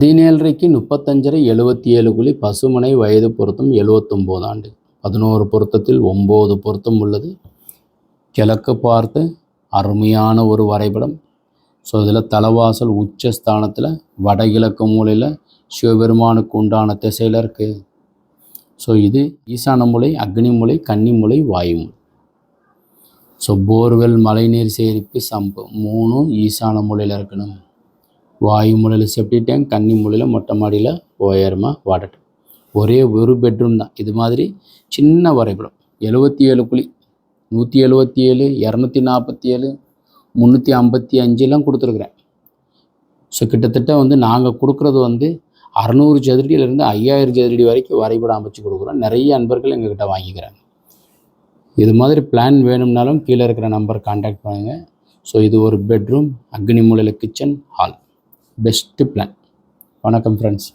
பதினேழரைக்கு முப்பத்தஞ்சரை எழுபத்தி ஏழு குழி பசுமனை வயது பொருத்தம் எழுவத்தொம்போது ஆண்டு. பதினோரு பொருத்தத்தில் ஒம்பது பொருத்தம் உள்ளது. கிழக்கு பார்த்து அருமையான ஒரு வரைபடம். ஸோ இதில் தலைவாசல் உச்ச ஸ்தானத்தில் வடகிழக்கு மூலையில் சிவபெருமானுக்கு உண்டான திசையில் இருக்குது ஸோ இது ஈசான மூலை அக்னி மூலை கன்னி மூலை வாயுமூலை ஸோ போர்வெல் மழைநீர் சேரிப்பு சம்பு மூணும் ஈசான மூலையில் இருக்கணும். வாயு மூலையில் செப்டி டேங்க் கன்னி மூலையில் மொட்டை மாடியில் உயரமாக வாடட்டும் ஒரே ஒரு பெட்ரூம் தான். இது மாதிரி சின்ன வரைபடம். எழுபத்தி ஏழு குழி நூற்றி எழுபத்தி ஏழு இரநூத்தி நாற்பத்தி ஏழு முந்நூற்றி ஐம்பத்தி அஞ்செல்லாம் கொடுத்துருக்குறேன். ஸோ கிட்டத்தட்ட வந்து நாங்கள் கொடுக்குறது வந்து அறநூறு சதுரடியிலேருந்து ஐயாயிரம் சதுரடி வரைக்கும் வரைபடம் அமைச்சு கொடுக்குறோம். நிறைய அன்பர்கள் எங்ககிட்ட வாங்கிக்கிறாங்க. இது மாதிரி பிளான் வேணும்னாலும் கீழே இருக்கிற நம்பர் காண்டாக்ட் பண்ணுங்கள் ஸோ இது ஒரு பெட்ரூம் அக்னி மூலையில் கிச்சன் ஹால் பெஸ்ட்டு பிளான். வணக்கம் ஃப்ரெண்ட்ஸ்.